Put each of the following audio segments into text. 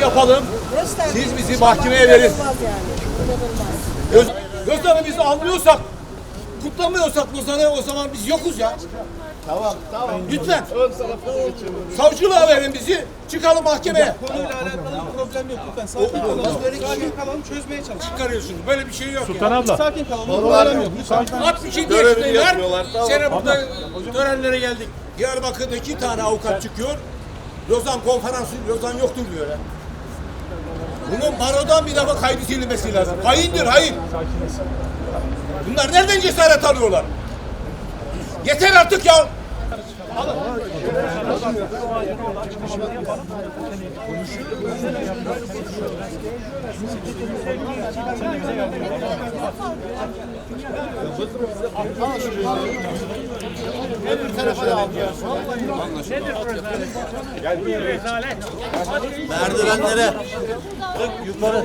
yapalım. Siz bizi mahkemeye verin. Göz, Lozan'ı biz almıyorsak, kutlamıyorsak Lozan'ı o zaman biz yokuz ya. Tamam, tamam. Lütfen. Savcılığa verin bizi. Çıkalım mahkemeye. Konuyla alakalı bir problem yok lütfen. Sakin kalalım. Sakin kalalım çözmeye çalışalım. Çıkarıyorsunuz. Böyle bir şey yok Sultan ya. abla. Sakin kalalım. Bir problem yok. Lütfen. 67 yaşındaylar. Sene burada törenlere geldik. Diyarbakır'da iki tane avukat çıkıyor. Lozan konferansı, Lozan yoktur diyor ya. Bunun barodan bir defa kaydı silinmesi lazım. Haindir, hain. Bunlar nereden cesaret alıyorlar? Yeter artık ya. Merdivenlere. Yukarı.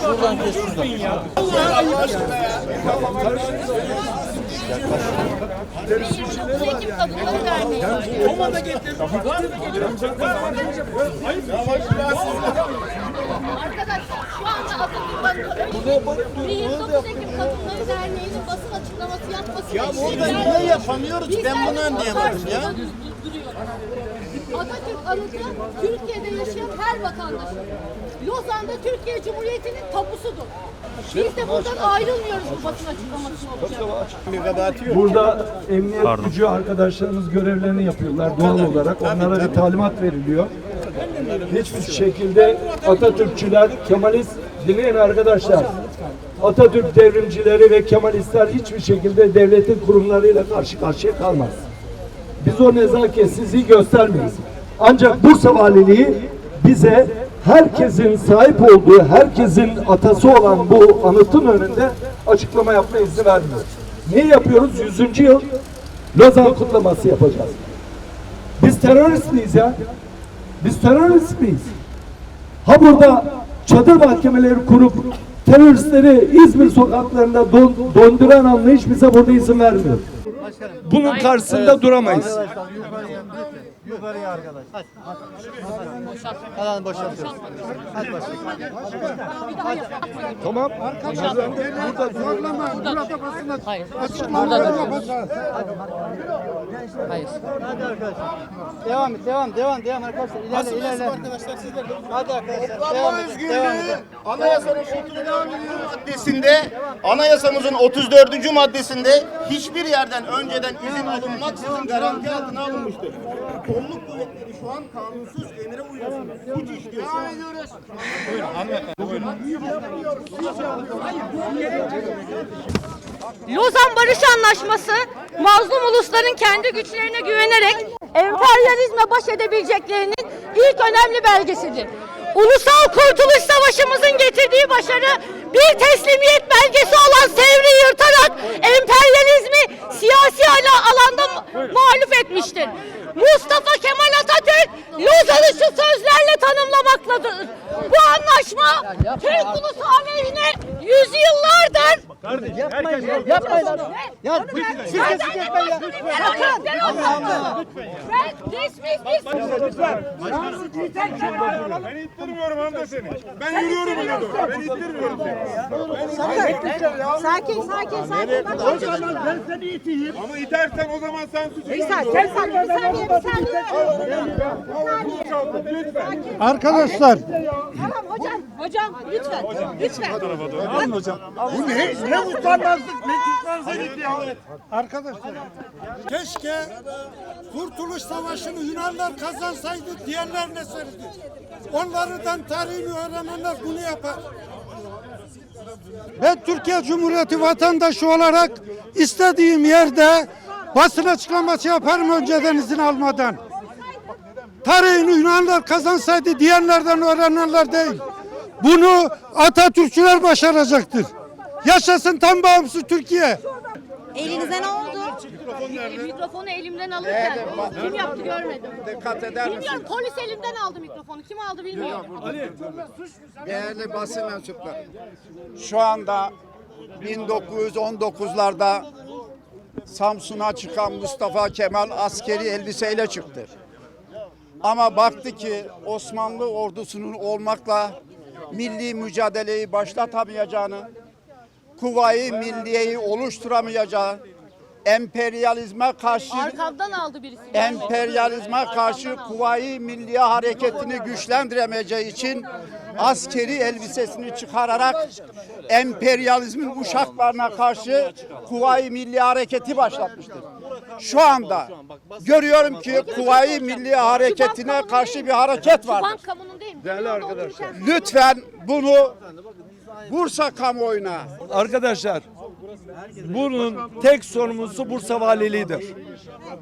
Şuradan kes şuradan. Çekim Kadınları Derneği. Arkadaşlar şu anda Atatürk Bakı 29 Ekim Kadınları Derneği'nin basın açıklaması yapması Ya burada niye yapamıyoruz? Ben bunu anlayamadım ya. Atatürk anıtı Türkiye'de yaşayan her vatandaşın. Lozan'da Türkiye Cumhuriyeti'nin tapusudur. Biz de buradan ayrılmıyoruz bu basın açıklamasını olacak. Burada emniyet gücü arkadaşlarımız görevlerini yapıyorlar doğal olarak. Onlara bir talimat veriliyor. Hiçbir şekilde Atatürkçüler, Kemalist dinleyin arkadaşlar. Atatürk devrimcileri ve Kemalistler hiçbir şekilde devletin kurumlarıyla karşı karşıya kalmaz. Biz o nezaketsizliği göstermeyiz. Ancak Bursa Valiliği bize herkesin sahip olduğu, herkesin atası olan bu anıtın önünde açıklama yapma izni vermiyor. Niye yapıyoruz? 100. yıl Lozan kutlaması yapacağız. Biz terörist miyiz ya? Biz terörist miyiz? Ha burada çadır mahkemeleri kurup teröristleri İzmir sokaklarında don, donduran anlayış bize burada izin vermiyor. Bunun karşısında duramayız. Yukarıya arkadaş. Hadi. Hadi boşaltıyoruz. Hadi başlayalım. Tamam. Hayır. Burada dur. Hayır. Hadi arkadaşlar. Devam et, devam, devam, devam arkadaşlar. İlerle, Basın ilerle. arkadaşlar sizler de. Hadi arkadaşlar. Devam edin, devam edin. Anayasanın 34. maddesinde, anayasamızın 34. maddesinde hiçbir yerden önceden izin alınmaksızın garanti altına alınmıştır. Kolluk kuvvetleri şu an kanunsuz emre uyuyorsunuz. Suç işliyorsunuz. Lozan Barış Anlaşması mazlum ulusların kendi güçlerine güvenerek emperyalizme baş edebileceklerinin ilk önemli belgesidir. Ulusal Kurtuluş Savaşımızın getirdiği başarı bir teslimiyet Yapmayın ya, yapmayın. Ya, siz kesin yapmayın ya. Ben ittirmiyorum hanımefendi. Ben yürüyorum öne doğru. Ben ittirmiyorum seni. Sakin, sakin, sakin. Bak, Ben seni iteyim. Ama itersen o zaman sen suçlu. Bir saniye, bir saniye, bir saniye, bir saniye. Lütfen. Arkadaşlar. Tamam hocam, hocam lütfen, lütfen. Arkadaşlar keşke Kurtuluş Savaşı'nı Yunanlar kazansaydı diyenler ne söyledi? Onlardan tarihini öğrenenler bunu yapar. Ben Türkiye Cumhuriyeti vatandaşı olarak istediğim yerde basın açıklaması yaparım önceden izin almadan. Tarihini Yunanlar kazansaydı diyenlerden öğrenenler değil. Bunu Atatürkçüler başaracaktır. Yaşasın tam bağımsız Türkiye. Elinize ne oldu? Mikrofonu elimden alırken kim yaptı görmedim. Bilmiyorum polis elimden aldı mikrofonu. Kim aldı bilmiyorum. Değerli basın mensupları, şu anda 1919'larda Samsun'a çıkan Mustafa Kemal askeri elbiseyle çıktı. Ama baktı ki Osmanlı ordusunun olmakla milli mücadeleyi başlatamayacağını, Kuvayi Milliye'yi oluşturamayacağı, emperyalizme karşı Arkamdan aldı birisi. emperyalizme karşı Kuvayi Milliye hareketini güçlendiremeyeceği için askeri elbisesini çıkararak emperyalizmin uşaklarına karşı Kuvayi Milliye hareketi başlatmıştır. Şu anda görüyorum ki Kuvayi Milliye hareketine karşı bir hareket var. Değerli arkadaşlar. Lütfen bunu Bursa kamuoyuna Arkadaşlar bunun tek sorumlusu Bursa Valiliğidir.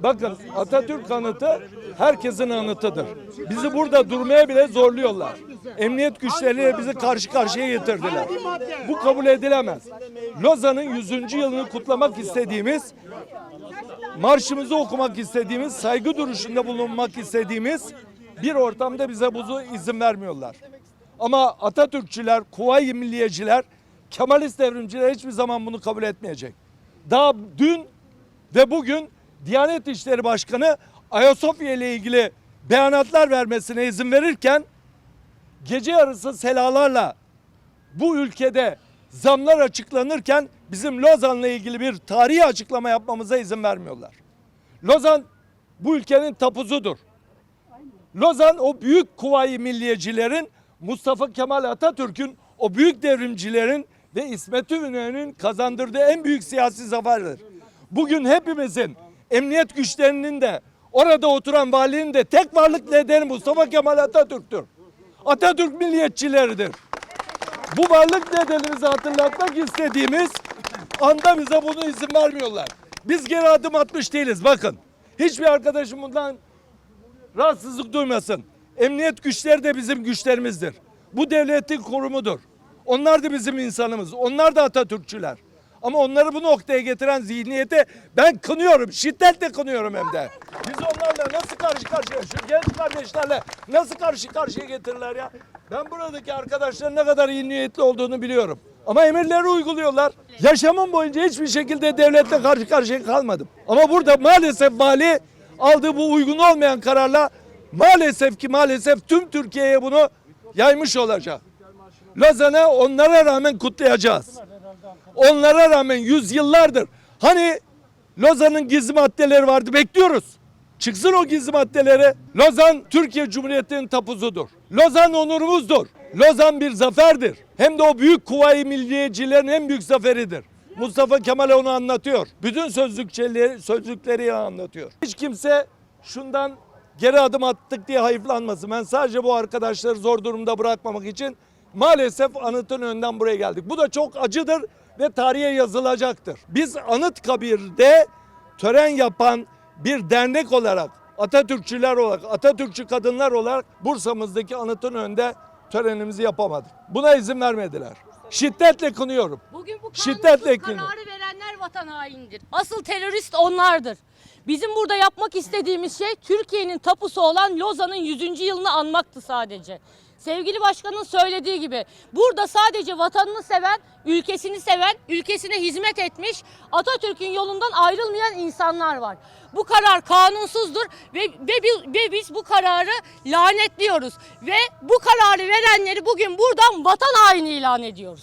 Bakın Atatürk anıtı herkesin anıtıdır. Bizi burada durmaya bile zorluyorlar. Emniyet güçleriyle bizi karşı karşıya getirdiler. Bu kabul edilemez. Lozan'ın 100. yılını kutlamak istediğimiz, marşımızı okumak istediğimiz, saygı duruşunda bulunmak istediğimiz bir ortamda bize bunu izin vermiyorlar. Ama Atatürkçüler, Kuvayi Milliyeciler, Kemalist devrimciler hiçbir zaman bunu kabul etmeyecek. Daha dün ve bugün Diyanet İşleri Başkanı Ayasofya ile ilgili beyanatlar vermesine izin verirken gece yarısı selalarla bu ülkede zamlar açıklanırken bizim Lozan'la ilgili bir tarihi açıklama yapmamıza izin vermiyorlar. Lozan bu ülkenin tapuzudur. Lozan o büyük kuvayi milliyecilerin Mustafa Kemal Atatürk'ün o büyük devrimcilerin ve İsmet İnönü'nün kazandırdığı en büyük siyasi zaferdir. Bugün hepimizin emniyet güçlerinin de orada oturan valinin de tek varlık nedeni Mustafa Kemal Atatürk'tür. Atatürk milliyetçileridir. Bu varlık nedenimizi hatırlatmak istediğimiz anda bize bunu izin vermiyorlar. Biz geri adım atmış değiliz bakın. Hiçbir arkadaşım bundan rahatsızlık duymasın. Emniyet güçleri de bizim güçlerimizdir. Bu devletin korumudur. Onlar da bizim insanımız. Onlar da Atatürkçüler. Ama onları bu noktaya getiren zihniyete ben kınıyorum. Şiddetle kınıyorum hem de. Biz onlarla nasıl karşı karşıya, şu genç kardeşlerle nasıl karşı karşıya getirirler ya? Ben buradaki arkadaşların ne kadar iyi niyetli olduğunu biliyorum. Ama emirleri uyguluyorlar. Yaşamım boyunca hiçbir şekilde devletle karşı karşıya kalmadım. Ama burada maalesef vali aldığı bu uygun olmayan kararla maalesef ki maalesef tüm Türkiye'ye bunu yaymış olacak. Lozan'ı onlara rağmen kutlayacağız. Onlara rağmen yüzyıllardır. Hani Lozan'ın gizli maddeleri vardı bekliyoruz. Çıksın o gizli maddeleri. Lozan Türkiye Cumhuriyeti'nin tapuzudur. Lozan onurumuzdur. Lozan bir zaferdir. Hem de o büyük kuvayi milliyecilerin en büyük zaferidir. Mustafa Kemal onu anlatıyor. Bütün sözlükçeleri, sözlükleri anlatıyor. Hiç kimse şundan geri adım attık diye hayıflanmasın. Ben sadece bu arkadaşları zor durumda bırakmamak için maalesef anıtın önünden buraya geldik. Bu da çok acıdır ve tarihe yazılacaktır. Biz Anıtkabir'de tören yapan bir dernek olarak Atatürkçüler olarak, Atatürkçü kadınlar olarak Bursa'mızdaki anıtın önünde törenimizi yapamadık. Buna izin vermediler. Şiddetle kınıyorum. Bugün bu kanunsuz kararı verenler vatan hainidir. Asıl terörist onlardır. Bizim burada yapmak istediğimiz şey Türkiye'nin tapusu olan Lozan'ın 100. yılını anmaktı sadece. Sevgili başkanın söylediği gibi burada sadece vatanını seven, ülkesini seven, ülkesine hizmet etmiş, Atatürk'ün yolundan ayrılmayan insanlar var. Bu karar kanunsuzdur ve, ve, ve biz bu kararı lanetliyoruz. Ve bu kararı verenleri bugün buradan vatan haini ilan ediyoruz.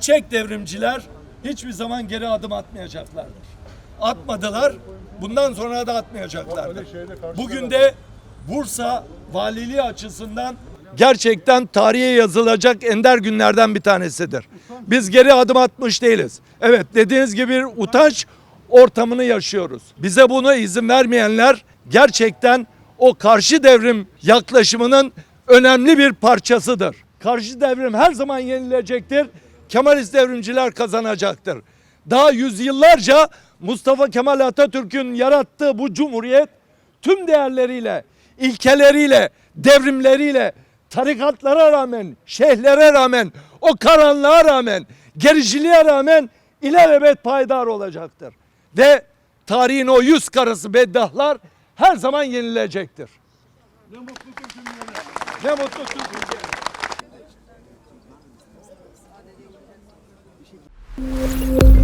Çek devrimciler hiçbir zaman geri adım atmayacaklardır. Atmadılar. Bundan sonra da atmayacaklardır. Bugün de Bursa valiliği açısından gerçekten tarihe yazılacak ender günlerden bir tanesidir. Biz geri adım atmış değiliz. Evet dediğiniz gibi bir utanç ortamını yaşıyoruz. Bize buna izin vermeyenler gerçekten o karşı devrim yaklaşımının önemli bir parçasıdır. Karşı devrim her zaman yenilecektir. Kemalist devrimciler kazanacaktır. Daha yüzyıllarca Mustafa Kemal Atatürk'ün yarattığı bu cumhuriyet tüm değerleriyle, ilkeleriyle, devrimleriyle, tarikatlara rağmen, şeyhlere rağmen, o karanlığa rağmen, gericiliğe rağmen ilelebet payidar olacaktır. Ve tarihin o yüz karası beddahlar her zaman yenilecektir. Ne mutlu Türk'üm. Ne mutlu Türk'üm. Thank you.